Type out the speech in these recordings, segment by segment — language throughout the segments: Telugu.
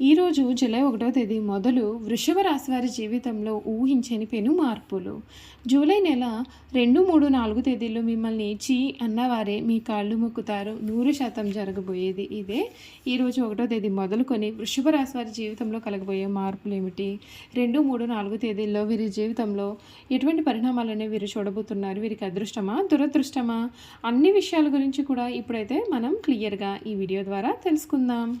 ఈరోజు జూలై ఒకటో తేదీ మొదలు వృషభ రాశి వారి జీవితంలో ఊహించని పెను మార్పులు. జూలై నెల రెండు మూడు నాలుగు తేదీల్లో మిమ్మల్ని చీ అన్నవారే మీ కాళ్ళు మొక్కుతారు. నూరు శాతం జరగబోయేది ఇదే. ఈరోజు ఒకటో తేదీ మొదలుకొని వృషభ రాశి వారి జీవితంలో కలగబోయే మార్పులు ఏమిటి? రెండు మూడు నాలుగు తేదీల్లో వీరి జీవితంలో ఎటువంటి పరిణామాలనే వీరు చూడబోతున్నారు? వీరికి అదృష్టమా? దురదృష్టమా? అన్ని విషయాల గురించి కూడా ఇప్పుడైతే మనం క్లియర్గా ఈ వీడియో ద్వారా తెలుసుకుందాం.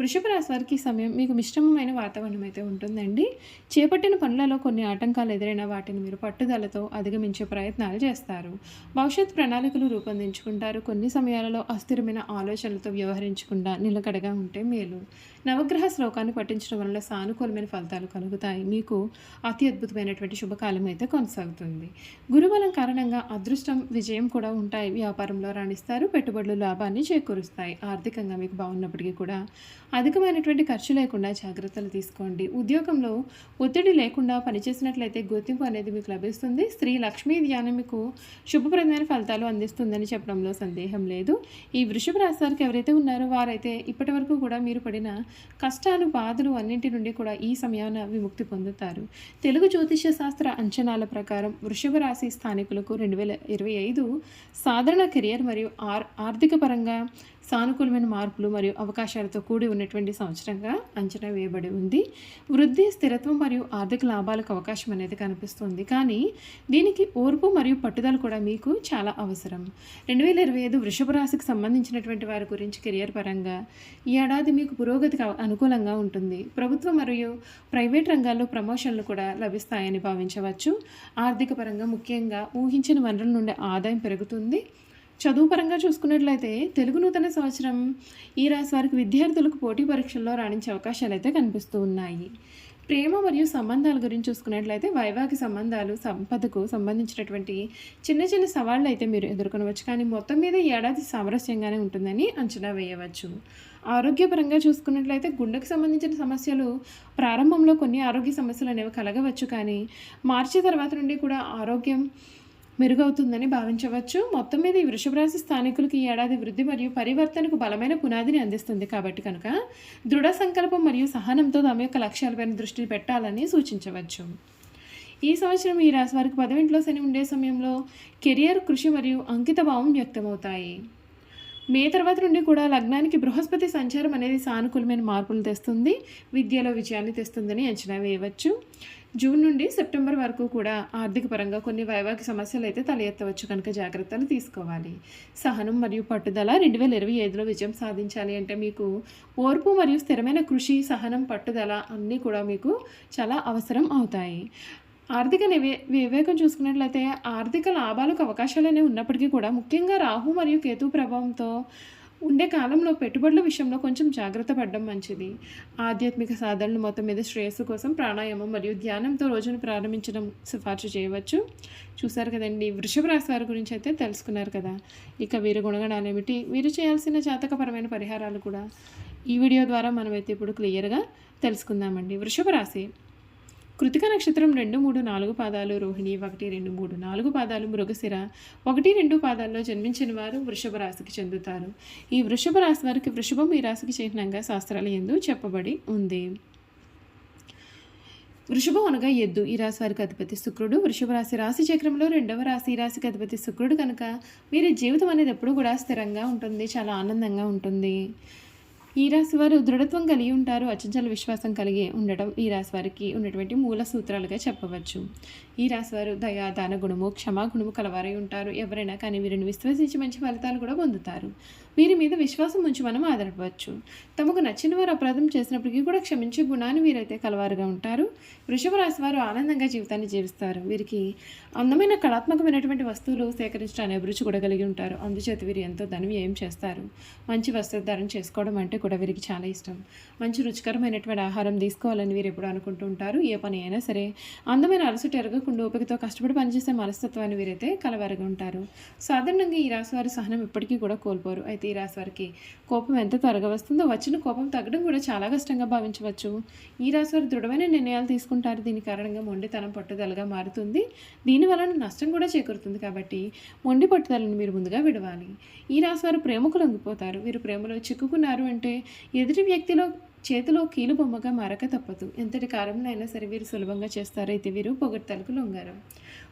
వృషభ రాశి వారికి సమయం మీకు మిశ్రమమైన వాతావరణం అయితే ఉంటుందండి. చేపట్టిన పనులలో కొన్ని ఆటంకాలు ఎదురైన వాటిని మీరు పట్టుదలతో అధిగమించే ప్రయత్నాలు చేస్తారు. భవిష్యత్ ప్రణాళికలు రూపొందించుకుంటారు. కొన్ని సమయాలలో అస్థిరమైన ఆలోచనలతో వ్యవహరించకుండా నిలకడగా ఉంటే మేలు. నవగ్రహ శ్లోకాన్ని పఠించడం వల్ల సానుకూలమైన ఫలితాలు కలుగుతాయి. మీకు అతి అద్భుతమైనటువంటి శుభకాలం అయితే కొనసాగుతుంది. గురుబలం కారణంగా అదృష్టం విజయం కూడా ఉంటాయి. వ్యాపారంలో రాణిస్తారు. పెట్టుబడులు లాభాన్ని చేకూరుస్తాయి. ఆర్థికంగా మీకు బాగున్నప్పటికీ కూడా అధికమైనటువంటి ఖర్చు లేకుండా జాగ్రత్తలు తీసుకోండి. ఉద్యోగంలో ఒత్తిడి లేకుండా పనిచేసినట్లయితే గుర్తింపు అనేది మీకు లభిస్తుంది. స్త్రీ లక్ష్మీ ధ్యానం మీకు శుభప్రదమైన ఫలితాలు అందిస్తుందని చెప్పడంలో సందేహం లేదు. ఈ వృషభ రాశి వారికి ఎవరైతే ఉన్నారో వారైతే ఇప్పటి వరకు కూడా మీరు పడిన కష్టాలు బాధలు అన్నింటి నుండి కూడా ఈ సమయాన విముక్తి పొందుతారు. తెలుగు జ్యోతిష శాస్త్ర అంచనాల ప్రకారం వృషభ రాశి స్థానికులకు రెండు వేల ఇరవై ఐదు సాధారణ కెరియర్ మరియు ఆర్ ఆర్థిక పరంగా సానుకూలమైన మార్పులు మరియు అవకాశాలతో కూడి ఉన్నటువంటి సంవత్సరంగా అంచనా వేయబడి ఉంది. వృద్ధి స్థిరత్వం మరియు ఆర్థిక లాభాలకు అవకాశం అనేది కనిపిస్తుంది. కానీ దీనికి ఓర్పు మరియు పట్టుదల కూడా మీకు చాలా అవసరం. రెండు వేల ఇరవై ఐదు వృషభ రాశికి సంబంధించినటువంటి వారి గురించి కెరియర్ పరంగా ఈ ఏడాది మీకు పురోగతికి అనుకూలంగా ఉంటుంది. ప్రభుత్వం మరియు ప్రైవేట్ రంగాల్లో ప్రమోషన్లు కూడా లభిస్తాయని భావించవచ్చు. ఆర్థిక పరంగా ముఖ్యంగా ఊహించిన వనరుల నుండి ఆదాయం పెరుగుతుంది. చదువు పరంగా చూసుకున్నట్లయితే తెలుగు నూతన సంవత్సరం ఈ రాశి వారికి విద్యార్థులకు పోటీ పరీక్షల్లో రాణించే అవకాశాలు అయితే కనిపిస్తూ ఉన్నాయి. ప్రేమ మరియు సంబంధాల గురించి చూసుకున్నట్లయితే వైవాహిక సంబంధాలు సంపదకు సంబంధించినటువంటి చిన్న చిన్న సవాళ్ళు అయితే మీరు ఎదుర్కొనవచ్చు. కానీ మొత్తం మీద ఏడాది సామరస్యంగానే ఉంటుందని అంచనా వేయవచ్చు. ఆరోగ్యపరంగా చూసుకున్నట్లయితే గుండెకు సంబంధించిన సమస్యలు ప్రారంభంలో కొన్ని ఆరోగ్య సమస్యలు అనేవి కలగవచ్చు. కానీ మార్చి తర్వాత నుండి కూడా ఆరోగ్యం మెరుగవుతుందని భావించవచ్చు. మొత్తం మీద ఈ వృషభరాశి స్థానికులకు ఈ ఏడాది వృద్ధి మరియు పరివర్తనకు బలమైన పునాదిని అందిస్తుంది కాబట్టి కనుక దృఢ సంకల్పం మరియు సహనంతో తమ యొక్క లక్ష్యాలపైన దృష్టి పెట్టాలని సూచించవచ్చు. ఈ సంవత్సరం ఈ రాశి వారికి పదవింట్లో శని ఉండే సమయంలో కెరియర్ కృషి మరియు అంకిత భావం వ్యక్తమవుతాయి. మే తర్వాత నుండి కూడా లగ్నానికి బృహస్పతి సంచారం అనేది సానుకూలమైన మార్పులు తెస్తుంది. విద్యలో విజయాన్ని తెస్తుందని అంచనా వేయవచ్చు. జూన్ నుండి సెప్టెంబర్ వరకు కూడా ఆర్థిక పరంగా కొన్ని వైవాహిక సమస్యలు అయితే తల ఎత్తవచ్చు. కనుక జాగ్రత్తలు తీసుకోవాలి. సహనం మరియు పట్టుదల రెండు వేల ఇరవై ఐదులో విజయం సాధించాలి అంటే మీకు ఓర్పు మరియు స్థిరమైన కృషి సహనం పట్టుదల అన్నీ కూడా మీకు చాలా అవసరం అవుతాయి. ఆర్థిక నివే వివేకం చూసుకున్నట్లయితే ఆర్థిక లాభాలకు అవకాశాలు అనేవి ఉన్నప్పటికీ కూడా ముఖ్యంగా రాహు మరియు కేతు ప్రభావంతో ఉండే కాలంలో పెట్టుబడుల విషయంలో కొంచెం జాగ్రత్త పడడం మంచిది. ఆధ్యాత్మిక సాధనలు మొత్తం మీద శ్రేయస్సు కోసం ప్రాణాయామం మరియు ధ్యానంతో రోజును ప్రారంభించడం సిఫార్సు చేయవచ్చు. చూసారు కదండి వృషభ రాశి వారి గురించి అయితే తెలుసుకున్నారు కదా. ఇక వీరి గుణగణాలు ఏమిటి? వీరు చేయాల్సిన జాతకపరమైన పరిహారాలు కూడా ఈ వీడియో ద్వారా మనమైతే ఇప్పుడు క్లియర్గా తెలుసుకుందామండి. వృషభ రాశి కృతిక నక్షత్రం రెండు మూడు నాలుగు పాదాలు రోహిణి ఒకటి రెండు మూడు నాలుగు పాదాలు మృగశిర ఒకటి రెండు పాదాల్లో జన్మించిన వారు వృషభ రాశికి చెందుతారు. ఈ వృషభ రాశి వారికి వృషభం ఈ రాశికి చిహ్నంగా శాస్త్రాలు ఎందు చెప్పబడి ఉంది. వృషభం అనగా ఎద్దు. ఈ రాశి వారికి అధిపతి శుక్రుడు. వృషభ రాశి రాశి చక్రంలో రెండవ రాశి ఈ రాశికి అధిపతి శుక్రుడు కనుక వీరి జీవితం అనేది ఎప్పుడూ కూడా స్థిరంగా ఉంటుంది చాలా ఆనందంగా ఉంటుంది. ఈ రాశి వారు దృఢత్వం కలిగి ఉంటారు అచంచల విశ్వాసం కలిగి ఉండటం ఈ రాశి వారికి ఉన్నటువంటి మూల సూత్రాలుగా చెప్పవచ్చు. ఈ రాశి వారు దయా దాన గుణము క్షమాగుణము కలవారై ఉంటారు. ఎవరైనా కానీ వీరిని విశ్వసించి మంచి ఫలితాలు కూడా పొందుతారు. వీరి మీద విశ్వాసం ఉంచి మనం ఆధారపడవచ్చు. తమకు నచ్చిన వారు అపరాధం చేసినప్పటికీ కూడా క్షమించే గుణాన్ని వీరైతే కలవారుగా ఉంటారు. వృషభ రాశి వారు ఆనందంగా జీవితాన్ని జీవిస్తారు. వీరికి అందమైన కళాత్మకమైనటువంటి వస్తువులు సేకరించడానికి అభిరుచి కూడా కలిగి ఉంటారు. అందుచేత వీరు ఎంతో ధనం ఏం చేస్తారు? మంచి వస్త్రధారణ చేసుకోవడం అంటే కూడా వీరికి చాలా ఇష్టం. మంచి రుచికరమైనటువంటి ఆహారం తీసుకోవాలని వీరు ఎప్పుడు అనుకుంటూ ఉంటారు. ఏ పని అయినా సరే అందమైన అలసట ఎరగకుండా ఓపికతో కష్టపడి పనిచేసే మనస్తత్వాన్ని వీరైతే కలవారుగా ఉంటారు. సాధారణంగా ఈ రాశి వారి సహనం ఇప్పటికీ కూడా కోల్పోరు. అయితే ఈ రాశి వారికి కోపం ఎంత త్వరగా వస్తుందో వచ్చిన కోపం తగ్గడం కూడా చాలా కష్టంగా భావించవచ్చు. ఈ రాశి వారు దృఢమైన నిర్ణయాలు తీసుకుంటారు. దీని కారణంగా మొండితనం పట్టుదలగా మారుతుంది. దీని వలన నష్టం కూడా చేకూరుతుంది కాబట్టి మొండి పట్టుదలను మీరు ముందుగా విడవాలి. ఈ రాశి వారు ప్రేమకు లొంగిపోతారు. వీరు ప్రేమలో చిక్కుకున్నారు అంటే ఎదుటి వ్యక్తిలో చేతిలో కీలు బొమ్మగా మారక తప్పదు. ఎంతటి కారంలో అయినా సరే వీరు సులభంగా చేస్తారు అయితే వీరు పొగడ్తలకు లొంగారు.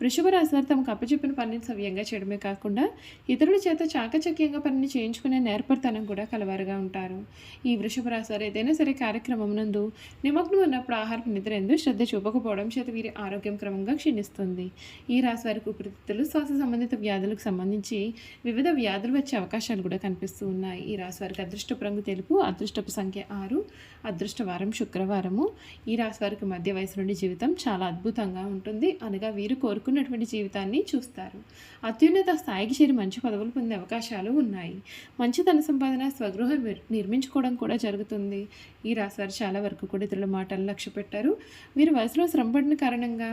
వృషభ రాశి వారు తమకు అప్పచెప్పిన పనిని సవ్యంగా చేయడమే కాకుండా ఇతరుల చేత చాకచక్యంగా పనిని చేయించుకునే నేర్పరితనం కూడా కలవారుగా ఉంటారు. ఈ వృషభ రాశి వారు ఏదైనా సరే కార్యక్రమం నందు నిమగ్నం ఉన్నప్పుడు ఆహారపు నిద్ర ఎందు శ్రద్ధ చూపకపోవడం చేత వీరి ఆరోగ్యం క్రమంగా క్షీణిస్తుంది. ఈ రాశి వారికి ఊపిరితిత్తులు శ్వాస సంబంధిత వ్యాధులకు సంబంధించి వివిధ వ్యాధులు వచ్చే అవకాశాలు కూడా కనిపిస్తూ ఉన్నాయి. ఈ రాశి వారికి అదృష్టపు రంగు తెలుపు అదృష్టపు సంఖ్య ఆరు అదృష్టవారం శుక్రవారము. ఈ రాశి వారికి మధ్య వయసు నుండి జీవితం చాలా అద్భుతంగా ఉంటుంది. అనగా వీరు కోరుకున్నటువంటి జీవితాన్ని చూస్తారు. అత్యున్నత స్థాయికి చేరి మంచి పదవులు పొందే అవకాశాలు ఉన్నాయి. మంచి ధన సంపాదన స్వగృహం నిర్మించుకోవడం కూడా జరుగుతుంది. ఈ రాశి వారు చాలా వరకు కూడా ఇతరుల మాటలు లక్ష్య పెట్టారు వీరు వయసులో శ్రమపడిన కారణంగా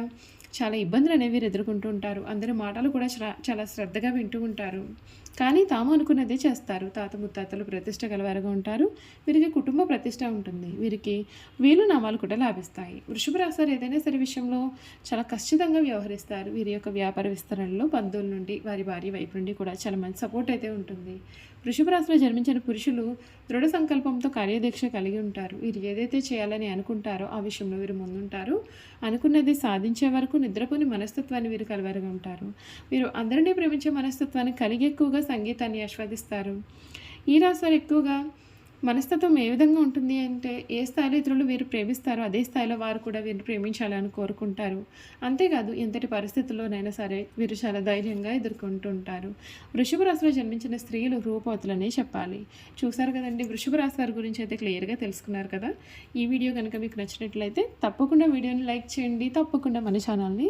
చాలా ఇబ్బందులు అనేవి ఎదుర్కొంటూ ఉంటారు. అందరి మాటలు కూడా చాలా శ్రద్ధగా వింటూ ఉంటారు. కానీ తాము అనుకున్నదే చేస్తారు. తాత ముత్తాతలు ప్రతిష్ట గలవారుగా ఉంటారు. వీరికి కుటుంబ ప్రతిష్ట ఉంటుంది. వీరికి వీలు నామాలు కూడా లాభిస్తాయి. వృషభ రాశారు ఏదైనా సరే విషయంలో చాలా ఖచ్చితంగా వ్యవహరిస్తారు. వీరి యొక్క వ్యాపార విస్తరణలో బంధువుల నుండి వారి భార్య వైపు నుండి కూడా చాలా మంచి సపోర్ట్ అయితే ఉంటుంది. వృషభ రాశిలో జన్మించిన పురుషులు దృఢ సంకల్పంతో కార్యదీక్ష కలిగి ఉంటారు. వీరు ఏదైతే చేయాలని అనుకుంటారో ఆ విషయంలో వీరు ముందుంటారు. అనుకున్నది సాధించే వరకు నిద్రపోని మనస్తత్వాన్ని వీరు కలవరగా ఉంటారు. వీరు అందరినీ ప్రేమించే మనస్తత్వాన్ని కలిగి ఎక్కువగా సంగీతాన్ని ఆస్వాదిస్తారు. ఈ రాశి వారు ఎక్కువగా మనస్తత్వం ఏ విధంగా ఉంటుంది అంటే ఏ స్థాయిలో ఇతరులు వీరు ప్రేమిస్తారో అదే స్థాయిలో వారు కూడా వీరిని ప్రేమించాలని కోరుకుంటారు. అంతేకాదు ఎంతటి పరిస్థితుల్లోనైనా సరే వీరు చాలా ధైర్యంగా ఎదుర్కొంటుంటారు. వృషభ రాశిలో జన్మించిన స్త్రీలు రూపవతులనే చెప్పాలి. చూసారు కదండి వృషభ రాశి వారి గురించి అయితే క్లియర్గా తెలుసుకున్నారు కదా. ఈ వీడియో కనుక మీకు నచ్చినట్లయితే తప్పకుండా వీడియోని లైక్ చేయండి. తప్పకుండా మన ఛానల్ని